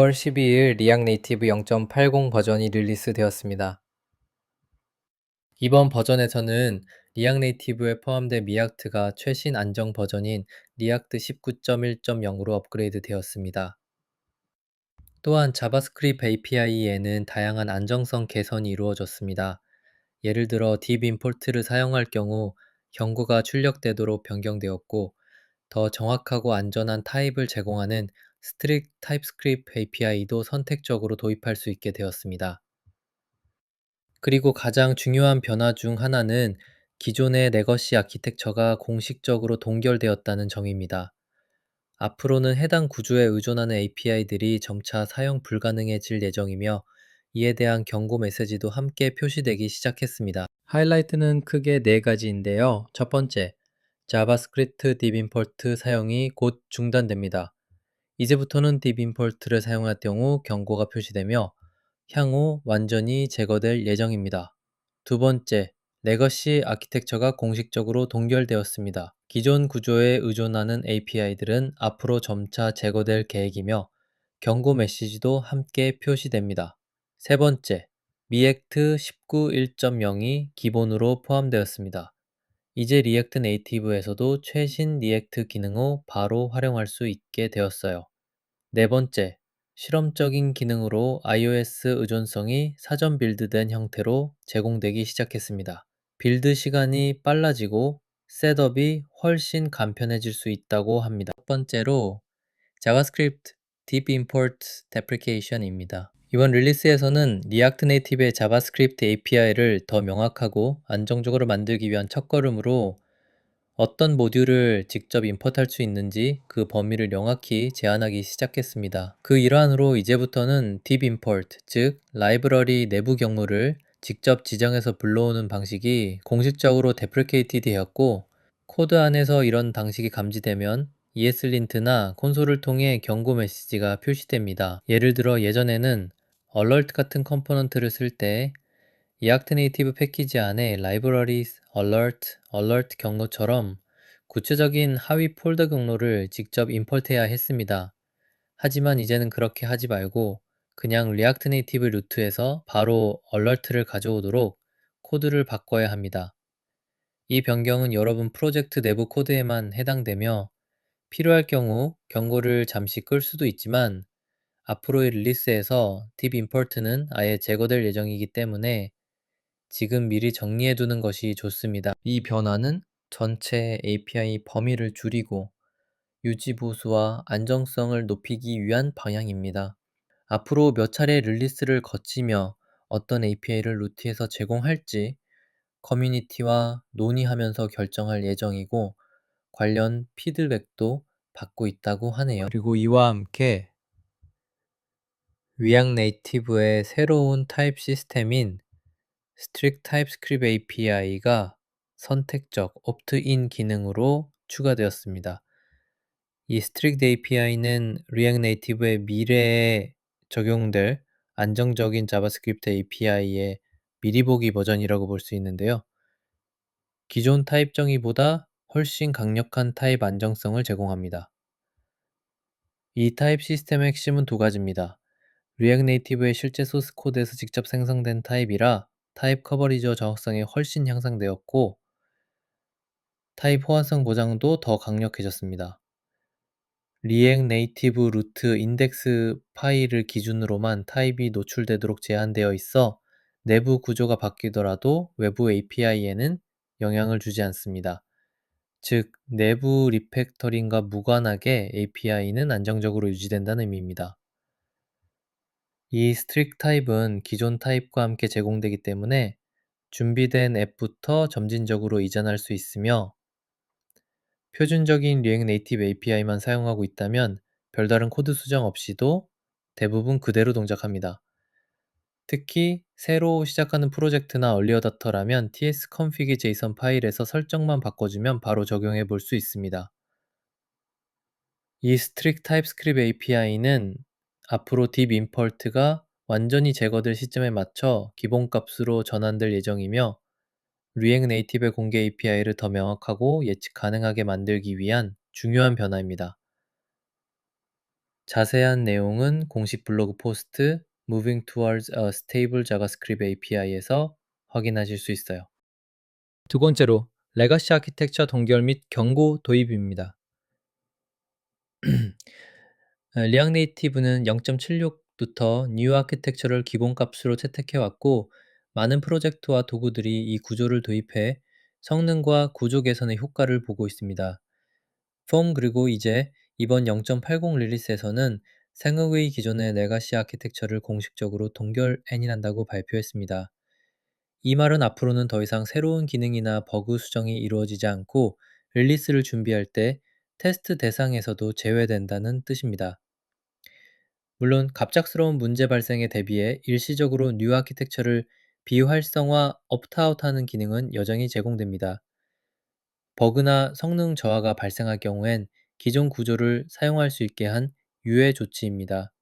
9월 12일 리악 네이티브 0.80 버전이 릴리스되었습니다. 이번 버전에서는 리악 네이티브에 포함된 리악트가 최신 안정 버전인 리악트 19.1.0으로 업그레이드 되었습니다. 또한 자바스크립트 API에는 다양한 안정성 개선이 이루어졌습니다. 예를 들어 딥 임포트를 사용할 경우 경고가 출력되도록 변경되었고 더 정확하고 안전한 타입을 제공하는 스트릭 타입스크립트 API도 선택적으로 도입할 수 있게 되었습니다. 그리고 가장 중요한 변화 중 하나는 기존의 레거시 아키텍처가 공식적으로 동결되었다는 점입니다. 앞으로는 해당 구조에 의존하는 API들이 점차 사용 불가능해질 예정이며 이에 대한 경고 메시지도 함께 표시되기 시작했습니다. 하이라이트는 크게 네 가지인데요. 첫 번째, 자바스크립트 딥임포트 사용이 곧 중단됩니다. 이제부터는 딥임포트를 사용할 경우 경고가 표시되며 향후 완전히 제거될 예정입니다. 두 번째, 레거시 아키텍처가 공식적으로 동결되었습니다. 기존 구조에 의존하는 API들은 앞으로 점차 제거될 계획이며 경고 메시지도 함께 표시됩니다. 세 번째, 리액트 19.1.0이 기본으로 포함되었습니다. 이제 리액트 네이티브에서도 최신 리액트 기능 후 바로 활용할 수 있게 되었어요. 네 번째, 실험적인 기능으로 iOS 의존성이 사전 빌드된 형태로 제공되기 시작했습니다. 빌드 시간이 빨라지고 셋업이 훨씬 간편해질 수 있다고 합니다. 첫 번째로 자바스크립트 Deep Import Deprecation입니다. 이번 릴리스에서는 리액트 네이티브의 자바스크립트 API를 더 명확하고 안정적으로 만들기 위한 첫걸음으로 어떤 모듈을 직접 임포트할 수 있는지 그 범위를 명확히 제한하기 시작했습니다. 그 일환으로 이제부터는 deep import, 즉 라이브러리 내부 경로를 직접 지정해서 불러오는 방식이 공식적으로 데프리케이트 되었고 코드 안에서 이런 방식이 감지되면 ESLint나 콘솔을 통해 경고 메시지가 표시됩니다. 예를 들어 예전에는 alert 같은 컴포넌트를 쓸때 리악트 네이티브 패키지 안에 라이브러리 alert, alert 경로처럼 구체적인 하위 폴더 경로를 직접 임포트해야 했습니다. 하지만 이제는 그렇게 하지 말고 그냥 리악트 네이티브 루트에서 바로 alert를 가져오도록 코드를 바꿔야 합니다. 이 변경은 여러분 프로젝트 내부 코드에만 해당되며 필요할 경우 경고를 잠시 끌 수도 있지만 앞으로의 릴리스에서 딥 임포트는 아예 제거될 예정이기 때문에 지금 미리 정리해 두는 것이 좋습니다. 이 변화는 전체 API 범위를 줄이고 유지 보수와 안정성을 높이기 위한 방향입니다. 앞으로 몇 차례 릴리스를 거치며 어떤 API를 루트에서 제공할지 커뮤니티와 논의하면서 결정할 예정이고 관련 피드백도 받고 있다고 하네요. 그리고 이와 함께 리악 네이티브의 새로운 타입 시스템인 Strict TypeScript API가 선택적 opt-in 기능으로 추가되었습니다. 이 Strict API는 React Native의 미래에 적용될 안정적인 자바스크립트 API의 미리 보기 버전이라고 볼 수 있는데요. 기존 타입 정의보다 훨씬 강력한 타입 안정성을 제공합니다. 이 타입 시스템의 핵심은 두 가지입니다. React Native의 실제 소스 코드에서 직접 생성된 타입이라 타입 커버리지와 정확성이 훨씬 향상되었고 타입 호환성 보장도 더 강력해졌습니다. 리액 네이티브 루트 인덱스 파일을 기준으로만 타입이 노출되도록 제한되어 있어 내부 구조가 바뀌더라도 외부 API에는 영향을 주지 않습니다. 즉, 내부 리팩터링과 무관하게 API는 안정적으로 유지된다는 의미입니다. 이 스트릭 타입은 기존 타입과 함께 제공되기 때문에 준비된 앱부터 점진적으로 이전할 수 있으며 표준적인 리액 네이티브 API만 사용하고 있다면 별다른 코드 수정 없이도 대부분 그대로 동작합니다. 특히 새로 시작하는 프로젝트나 얼리어다터라면 tsconfig json 파일에서 설정만 바꿔주면 바로 적용해 볼 수 있습니다. 이 strict TypeScript API는 앞으로 딥 임펄트가 완전히 제거될 시점에 맞춰 기본값으로 전환될 예정이며 리액 네이티브의 공개 API를 더 명확하고 예측 가능하게 만들기 위한 중요한 변화입니다. 자세한 내용은 공식 블로그 포스트 Moving Towards a Stable JavaScript API에서 확인하실 수 있어요. 두 번째로 레가시 아키텍처 동결 및 경고 도입입니다. 리악 네이티브는 0.76부터 뉴 아키텍처를 기본값으로 채택해왔고 많은 프로젝트와 도구들이 이 구조를 도입해 성능과 구조 개선의 효과를 보고 있습니다. 폼 그리고 이제 이번 0.80 릴리스에서는 생흑의 기존의 레가시 아키텍처를 공식적으로 동결해닌한다고 발표했습니다. 이 말은 앞으로는 더 이상 새로운 기능이나 버그 수정이 이루어지지 않고 릴리스를 준비할 때 테스트 대상에서도 제외된다는 뜻입니다. 물론 갑작스러운 문제 발생에 대비해 일시적으로 뉴 아키텍처를 비활성화 업트아웃하는 기능은 여전히 제공됩니다. 버그나 성능 저하가 발생할 경우엔 기존 구조를 사용할 수 있게 한 유예 조치입니다.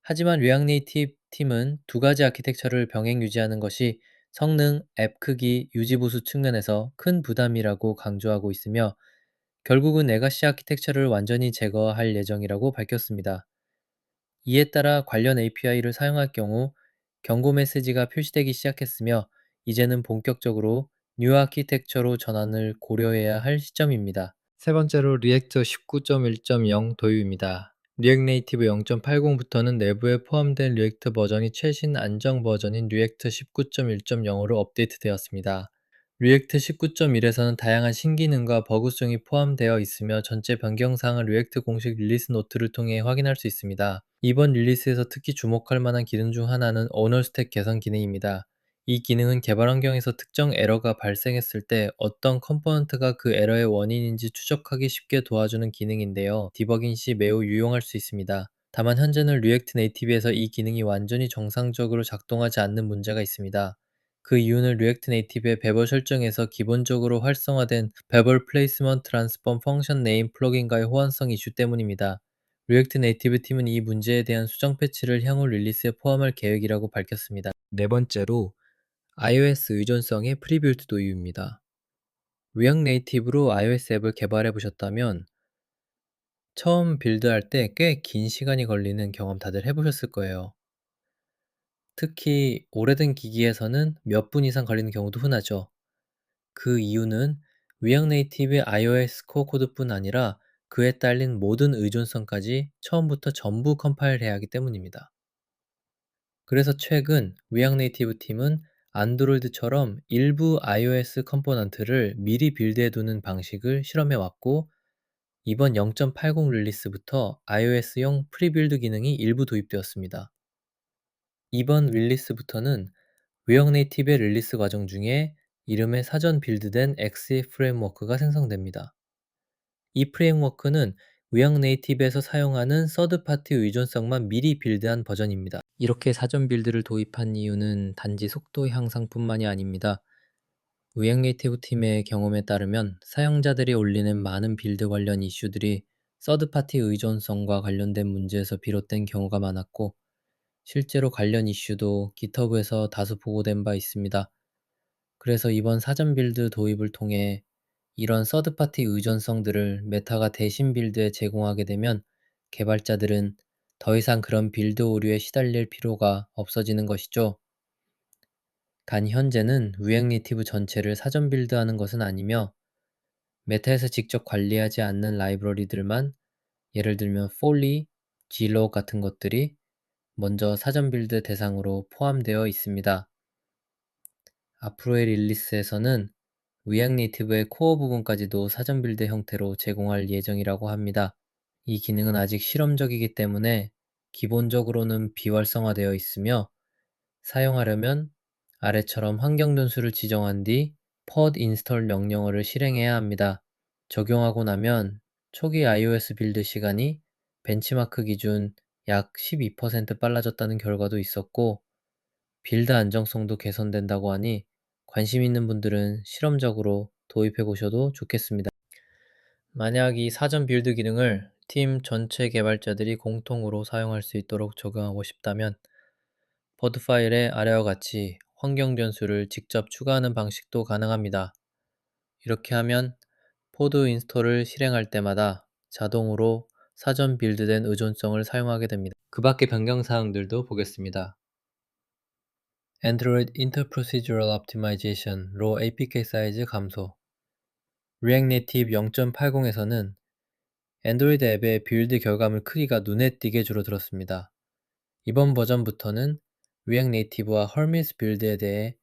하지만 리악 네이티브 팀은 두 가지 아키텍처를 병행 유지하는 것이 성능, 앱 크기, 유지 보수 측면에서 큰 부담이라고 강조하고 있으며 결국은 레가시 아키텍처를 완전히 제거할 예정이라고 밝혔습니다. 이에 따라 관련 API를 사용할 경우 경고 메시지가 표시되기 시작했으며 이제는 본격적으로 뉴 아키텍처로 전환을 고려해야 할 시점입니다. 세 번째로 리액터 19.1.0 도입입니다. 리액 네이티브 0.80부터는 내부에 포함된 리액터 버전이 최신 안정 버전인 리액터 19.1.0으로 업데이트되었습니다. 리액트 19.1에서는 다양한 신기능과 버그성이 포함되어 있으며 전체 변경사항을 리액트 공식 릴리스 노트를 통해 확인할 수 있습니다. 이번 릴리스에서 특히 주목할 만한 기능 중 하나는 오너 스택 개선 기능입니다. 이 기능은 개발 환경에서 특정 에러가 발생했을 때 어떤 컴포넌트가 그 에러의 원인인지 추적하기 쉽게 도와주는 기능인데요. 디버깅 시 매우 유용할 수 있습니다. 다만 현재는 리액트 네이티브에서 이 기능이 완전히 정상적으로 작동하지 않는 문제가 있습니다. 그 이유는 리액트 네이티브의 베벌 설정에서 기본적으로 활성화된 베벌 플레이스먼트 트랜스폼 펑션 네임 플러그인과의 호환성 이슈 때문입니다. 리액트 네이티브 팀은 이 문제에 대한 수정 패치를 향후 릴리스에 포함할 계획이라고 밝혔습니다. 네 번째로 iOS 의존성의 프리빌드 도입입니다. 리액 네이티브로 iOS 앱을 개발해 보셨다면 처음 빌드할 때 꽤 긴 시간이 걸리는 경험 다들 해보셨을 거예요. 특히 오래된 기기에서는 몇 분 이상 걸리는 경우도 흔하죠. 그 이유는 리액 네이티브의 iOS 코어 코드뿐 아니라 그에 딸린 모든 의존성까지 처음부터 전부 컴파일해야 하기 때문입니다. 그래서 최근 리액 네이티브 팀은 안드로이드처럼 일부 iOS 컴포넌트를 미리 빌드해 두는 방식을 실험해 왔고 이번 0.80 릴리스부터 iOS용 프리빌드 기능이 일부 도입되었습니다. 이번 릴리스부터는 리액 네이티브의 릴리스 과정 중에 이름에 사전 빌드된 XE 프레임워크가 생성됩니다. 이 프레임워크는 리액 네이티브에서 사용하는 서드파티 의존성만 미리 빌드한 버전입니다. 이렇게 사전 빌드를 도입한 이유는 단지 속도 향상뿐만이 아닙니다. 리액 네이티브 팀의 경험에 따르면 사용자들이 올리는 많은 빌드 관련 이슈들이 서드파티 의존성과 관련된 문제에서 비롯된 경우가 많았고 실제로 관련 이슈도 GitHub에서 다수 보고된 바 있습니다. 그래서 이번 사전 빌드 도입을 통해 이런 서드파티 의존성들을 메타가 대신 빌드에 제공하게 되면 개발자들은 더 이상 그런 빌드 오류에 시달릴 필요가 없어지는 것이죠. 단 현재는 리액 네이티브 전체를 사전 빌드하는 것은 아니며 메타에서 직접 관리하지 않는 라이브러리들만 예를 들면 폴리, 지로 같은 것들이 먼저 사전 빌드 대상으로 포함되어 있습니다. 앞으로의 릴리스에서는 리액 네이티브의 코어 부분까지도 사전 빌드 형태로 제공할 예정이라고 합니다. 이 기능은 아직 실험적이기 때문에 기본적으로는 비활성화되어 있으며 사용하려면 아래처럼 환경 변수를 지정한 뒤 pod install 명령어를 실행해야 합니다. 적용하고 나면 초기 iOS 빌드 시간이 벤치마크 기준 약 12% 빨라졌다는 결과도 있었고 빌드 안정성도 개선된다고 하니 관심 있는 분들은 실험적으로 도입해 보셔도 좋겠습니다. 만약 이 사전 빌드 기능을 팀 전체 개발자들이 공통으로 사용할 수 있도록 적용하고 싶다면 버드 파일에 아래와 같이 환경 변수를 직접 추가하는 방식도 가능합니다. 이렇게 하면 포드 인스톨을 실행할 때마다 자동으로 사전 빌드된 의존성을 사용하게 됩니다. 그 밖의 변경 사항들도 보겠습니다. Android Interprocedural Optimization, RAW APK 사이즈 감소 React Native 0.80에서는 안드로이드 앱의 빌드 결과물 크기가 눈에 띄게 줄어들었습니다. 이번 버전부터는 React Native와 Hermes 빌드에 대해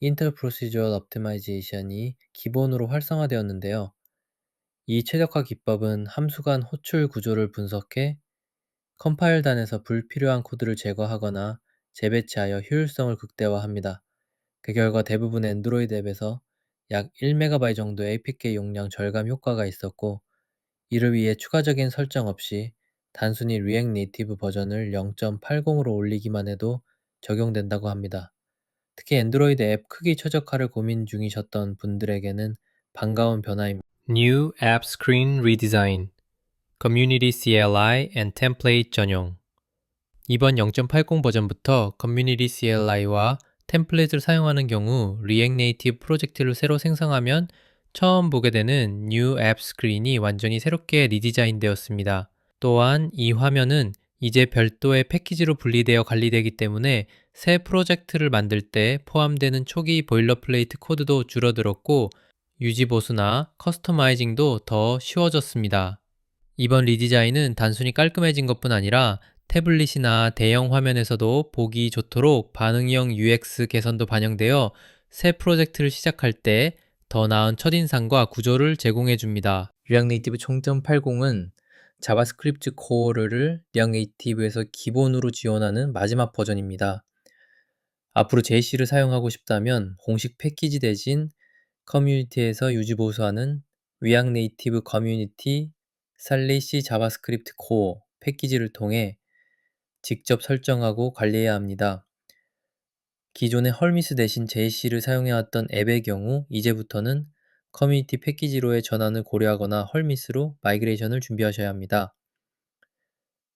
Interprocedural Optimization이 기본으로 활성화되었는데요. 이 최적화 기법은 함수 간 호출 구조를 분석해 컴파일 단에서 불필요한 코드를 제거하거나 재배치하여 효율성을 극대화합니다. 그 결과 대부분 안드로이드 앱에서 약 1MB 정도의 APK 용량 절감 효과가 있었고 이를 위해 추가적인 설정 없이 단순히 React Native 버전을 0.80으로 올리기만 해도 적용된다고 합니다. 특히 안드로이드 앱 크기 최적화를 고민 중이셨던 분들에게는 반가운 변화입니다. New App Screen Redesign Community CLI and Template 전용 이번 0.80 버전부터 Community CLI와 템플릿을 사용하는 경우 React Native 프로젝트를 새로 생성하면 처음 보게 되는 New App Screen이 완전히 새롭게 리디자인되었습니다. 또한 이 화면은 이제 별도의 패키지로 분리되어 관리되기 때문에 새 프로젝트를 만들 때 포함되는 초기 보일러플레이트 코드도 줄어들었고 유지 보수나 커스터마이징도 더 쉬워졌습니다. 이번 리디자인은 단순히 깔끔해진 것뿐 아니라 태블릿이나 대형 화면에서도 보기 좋도록 반응형 UX 개선도 반영되어 새 프로젝트를 시작할 때 더 나은 첫인상과 구조를 제공해 줍니다. React Native 0.80은 자바스크립트 코어를 React Native에서 기본으로 지원하는 마지막 버전입니다. 앞으로 JC를 사용하고 싶다면 공식 패키지 대신 커뮤니티에서 유지 보수하는 React Native Community 살리시 자바스크립트 코어 패키지를 통해 직접 설정하고 관리해야 합니다. 기존의 헐미스 대신 JC를 사용해왔던 앱의 경우 이제부터는 커뮤니티 패키지로의 전환을 고려하거나 헐미스로 마이그레이션을 준비하셔야 합니다.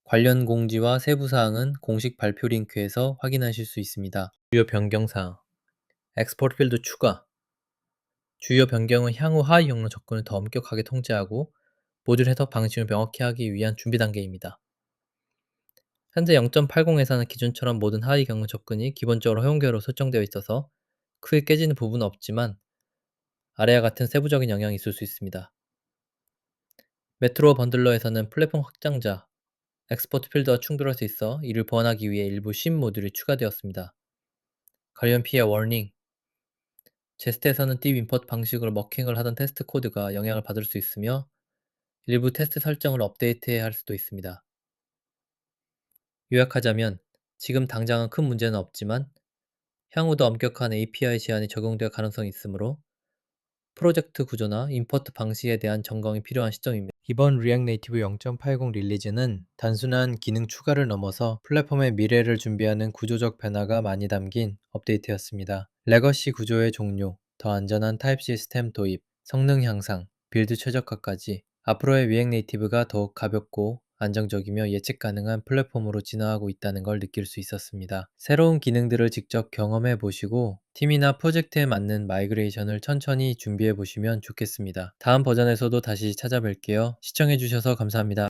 관련 공지와 세부 사항은 공식 발표 링크에서 확인하실 수 있습니다. 주요 변경 사항 엑스포트 필드 추가 주요 변경은 향후 하위 경로 접근을 더 엄격하게 통제하고 모듈 해석 방식을 명확히 하기 위한 준비 단계입니다. 현재 0.80에서는 기존처럼 모든 하위 경로 접근이 기본적으로 허용계로 설정되어 있어서 크게 깨지는 부분은 없지만 아래와 같은 세부적인 영향이 있을 수 있습니다. 메트로 번들러에서는 플랫폼 확장자, 엑스포트 필드와 충돌할 수 있어 이를 보완하기 위해 일부 신 모듈이 추가되었습니다. 관련 피해 워닝 제스트에서는 딥 임포트 방식으로 머킹을 하던 테스트 코드가 영향을 받을 수 있으며 일부 테스트 설정을 업데이트해야 할 수도 있습니다. 요약하자면 지금 당장은 큰 문제는 없지만 향후 더 엄격한 API 제한이 적용될 가능성이 있으므로 프로젝트 구조나 임포트 방식에 대한 점검이 필요한 시점입니다. 이번 React Native 0.80 릴리즈는 단순한 기능 추가를 넘어서 플랫폼의 미래를 준비하는 구조적 변화가 많이 담긴 업데이트였습니다. 레거시 구조의 종료, 더 안전한 타입 시스템 도입, 성능 향상, 빌드 최적화까지 앞으로의 React Native가 더욱 가볍고 안정적이며 예측 가능한 플랫폼으로 진화하고 있다는 걸 느낄 수 있었습니다. 새로운 기능들을 직접 경험해 보시고 팀이나 프로젝트에 맞는 마이그레이션을 천천히 준비해 보시면 좋겠습니다. 다음 버전에서도 다시 찾아뵐게요. 시청해 주셔서 감사합니다.